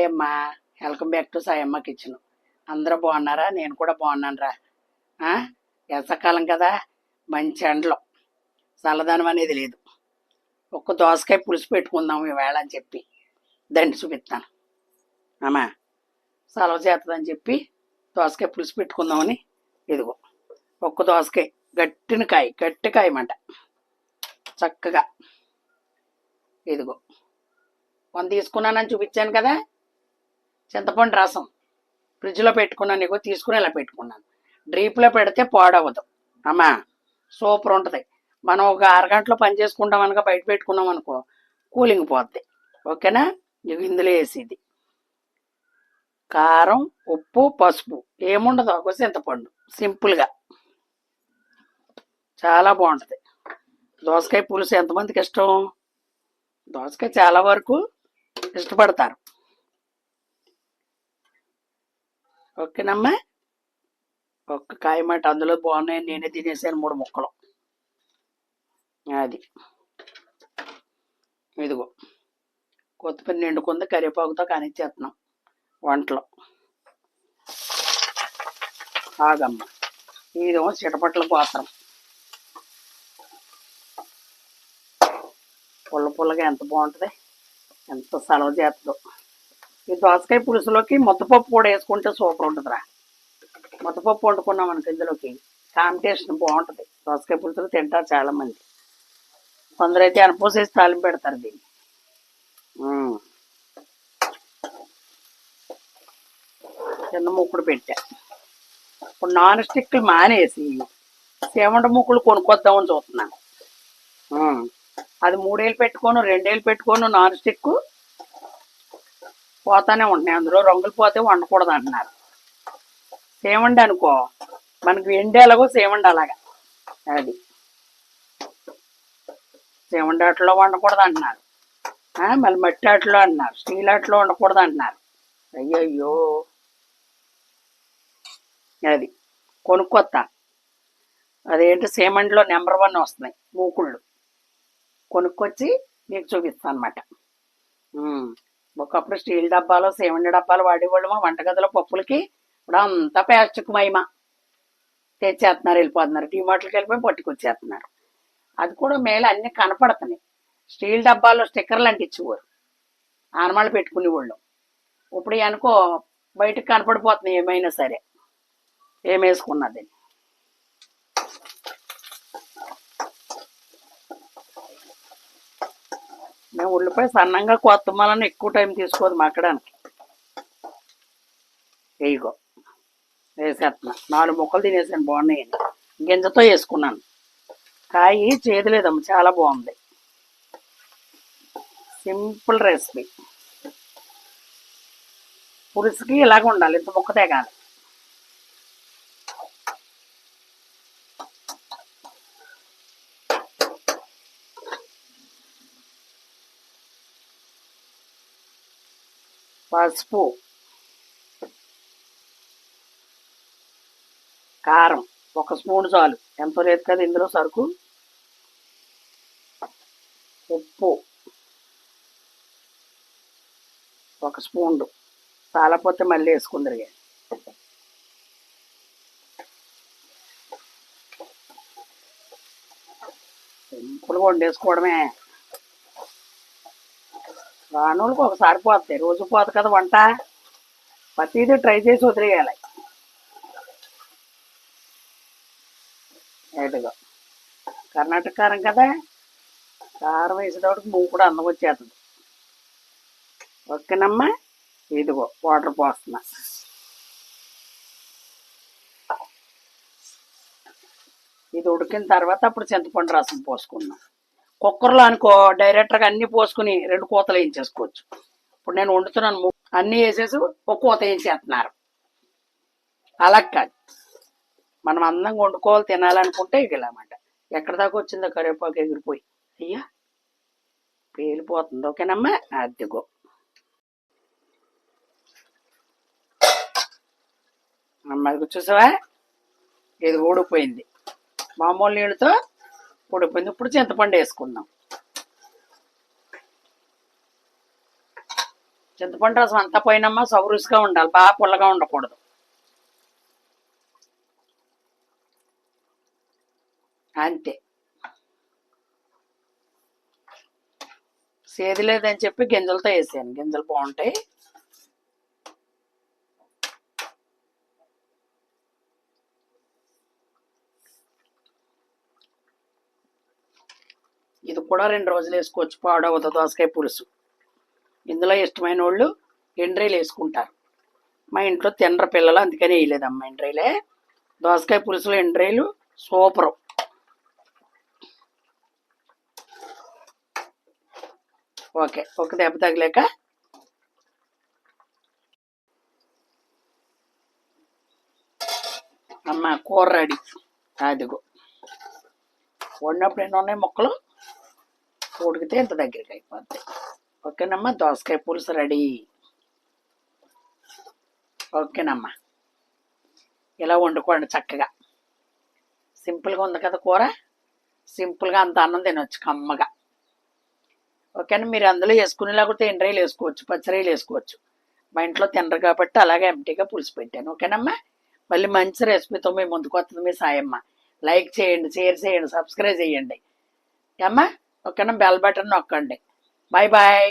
Hi అమ్మా welcome back to Sayamma kitchen అందరూ బాగున్నారా? నేను కూడా బాగున్నాను రా ఎంతకాలం కదా. మంచి ఎండలు. చల్లదనం అనేది లేదు. ఒక్క దోసకాయ పులుసు పెట్టుకుందాం ఈవేళ అని చెప్పి దండి చూపిస్తాను. అమ్మా సెలవ చేస్తుందని చెప్పి దోసకాయ పులుసు పెట్టుకుందామని ఇదిగో ఒక్క దోసకాయ గట్టిన కాయ గట్టి కాయమంట చక్కగా. ఇదిగో వంద తీసుకున్నానని చూపించాను కదా. చింతపండు రసం. ఫ్రిడ్జ్లో పెట్టుకున్నాను నీకు తీసుకుని ఇలా పెట్టుకున్నాను. డ్రీప్లో పెడితే పాడవదు అమ్మా సూపర్ ఉంటుంది. మనం ఒక అరగంటలో పని చేసుకుంటాం అనగా బయట పెట్టుకున్నాం అనుకో కూలింగ్ పోద్ది. ఓకేనా? నీకు ఇందులో వేసేది. కారం ఉప్పు పసుపు. ఏముండదు ఒక చింతపండు. సింపుల్గా చాలా బాగుంటుంది. దోసకాయ పులుసు ఎంతమందికి ఇష్టం? దోసకాయ చాలా వరకు ఇష్టపడతారు. ఓకేనమ్మా? ఒక్క కాయ మాట అందులో బాగున్నాయి నేనే తినేసాను మూడు ముక్కలు. అది. ఇదిగో. కొత్తిమీర నిండుకుంది కరివేపాకుతో కానిచ్చేస్తున్నాం వంటలో. ఆగమ్మ. ఇదేమో చిటపట్ల పాత్రం. పుల్ల పుల్లగా ఎంత బాగుంటుంది ఎంత సెలవు చేస్తుందో. ఈ దోసకాయ పులుసులోకి ముద్దపప్పు కూడా వేసుకుంటే సూపర్ ఉంటుందిరా. ముద్దపప్పు వండుకున్నాం మనకి ఇందులోకి. కాంపిటేషన్ బాగుంటుంది. దోసకాయ పులుసులు తింటారు చాలా మంది. కొందరు అయితే తాలింపు పెడతారు దీన్ని. చిన్న ముక్కుడు పెట్టా. ఇప్పుడు నాన్ స్టిక్లు మానేసి సేమంట ముక్కులు కొనుక్కొద్దామని చూస్తున్నాను. అది మూడేళ్ళు పెట్టుకోను రెండేళ్ళు పెట్టుకోను నాన్ స్టిక్ పోతానే ఉంటున్నాయి. అందులో రంగులు పోతే వండకూడదు అంటున్నారు. సేమండి అనుకో. మనకి ఎండి ఎలాగో సేమండి అలాగా. అది. సేమండి ఆటలో వండకూడదు అంటున్నారు. మళ్ళీ మట్టి ఆటలో అంటున్నారు. స్టీల్ ఆటలో వండకూడదు అంటున్నారు. అయ్యయ్యో. అది. కొనుక్కొత్తా. అదేంటి సేమండ్లో నెంబర్ వన్ వస్తున్నాయి. మూకుళ్ళు. కొనుక్కొచ్చి మీకు చూపిస్తాను అనమాట ఒకప్పుడు స్టీల్ డబ్బాలు సేవండి డబ్బాలు వాడేవాళ్ళము? వంటగదిలో పప్పులకి ఇప్పుడు అంతా ప్లాస్టిక్ తెచ్చేస్తున్నారు వెళ్ళిపోతున్నారు. టీమాట్లకి వెళ్ళిపోయి పట్టుకొచ్చేస్తున్నారు. అది కూడా మేలు అన్ని కనపడుతున్నాయి. స్టీల్ డబ్బాల్లో స్టిక్కర్లు అంటించేవారు. ఆనమాళ్ళు పెట్టుకునేవాళ్ళు. ఇప్పుడు అనుకో బయటకు కనపడిపోతున్నాయి ఏమైనా సరే. ఏమేసుకున్నదని మేము ఉల్లిపాయ సన్నంగా కొత్తమలని ఎక్కువ టైం తీసుకోదు మక్కడానికి వేయగో వేసేస్తున్నా. నాలుగు ముక్కలు తినేసాను బాగున్నాయండి గింజతో వేసుకున్నాను. కాయి చేదులేదమ్మ చాలా బాగుంది. Simple recipe. పులుసుకి ఇలాగ ఉండాలి ఇంత ముక్క తెగాలి. పసుపు కారం ఒక స్పూన్ చాలు. ఎంత లేదు కదా ఇందులో సరుకు? ఉప్పు ఒక స్పూన్ చాలపోతే మళ్ళీ వేసుకుందరు సింపుల్గా వండేసుకోవడమే. రానోళ్ళకి ఒకసారి పోతాయి. రోజు పోదు కదా వంట? ప్రతిదీ ట్రై చేసి వదిలేయాలి. ఏటుగా కర్ణాటక కారం కదా? కారం వేసేటప్పటికి మూడు కూడా అందం వచ్చేస్తుంది. ఓకేనమ్మా? ఇదిగో వాటర్ పోస్తున్నా. ఇది ఉడికిన తర్వాత అప్పుడు చింతపండు రసం పోసుకున్నాం కుక్కర్లో అనుకో డైరెక్టర్గా అన్ని పోసుకుని రెండు కోతలు వేయించేసుకోవచ్చు. ఇప్పుడు నేను వండుతున్నాను అన్ని వేసేసి ఒక కోత వేయించేస్తున్నారు. అలా కాదు. మనం అందంగా వండుకోవాలి తినాలనుకుంటే ఇక ఎక్కడ ఎక్కడి దాకా వచ్చిందో కరివేపాకు ఎగిరిపోయి. అయ్యా పేలిపోతుంది. ఓకేనమ్మా? అద్దెగో అమ్మది చూసావా? ఇది ఊడిపోయింది. మామూలు నీళ్ళతో పొడిపోయింది. ఇప్పుడు చింతపండు వేసుకుందాం. చింతపండు రసం అంతా పోయినమ్మా సౌరుసుగా ఉండాలి. బాగా పుల్లగా ఉండకూడదు. అంతే. సేది లేదని చెప్పి గింజలతో వేసాను. గింజలు బాగుంటాయి. ఇది కూడా రెండు రోజులు వేసుకోవచ్చు పాడవద్దు దోసకాయ పులుసు. ఇందులో ఇష్టమైన వాళ్ళు ఎండ్రీలు వేసుకుంటారు. మా ఇంట్లో తిండ్ర పిల్లలు అందుకని వేయలేదమ్మా ఎండ్రీలే. దోసకాయ పులుసులు ఎండ్రీలు సూపరు. ఓకే ఒక దెబ్బ తగిలేక అమ్మ కూర రెడీ. అదిగో వండినప్పుడు ఎన్ని ఉన్నాయి మొక్కలు? ఉడికితే ఇంత దగ్గరికి అయిపోద్ది. ఓకేనమ్మా? దోసకాయ పులుసు రెడీ. ఓకేనమ్మా. ఇలా వండుకోండి చక్కగా. సింపుల్గా ఉంది కదా కూర? సింపుల్గా అంత అన్నం తినొచ్చు కమ్మగా. ఓకేనా? మీరు అందులో వేసుకునేలా కూడా ఎండ్రాయిలు వేసుకోవచ్చు పచ్చరీలు వేసుకోవచ్చు. మా ఇంట్లో తినరు కాబట్టి అలాగే ఎంటీగా పులుసు పెట్టాను. ఓకేనమ్మా? మళ్ళీ మంచి రెసిపీతో మీ ముందుకు వస్తుంది మీ సాయమ్మ. లైక్ చేయండి షేర్ చేయండి సబ్స్క్రైబ్ చేయండి. అమ్మా ఓకేనా బెల్ బటన్ నొక్కండి. Bye bye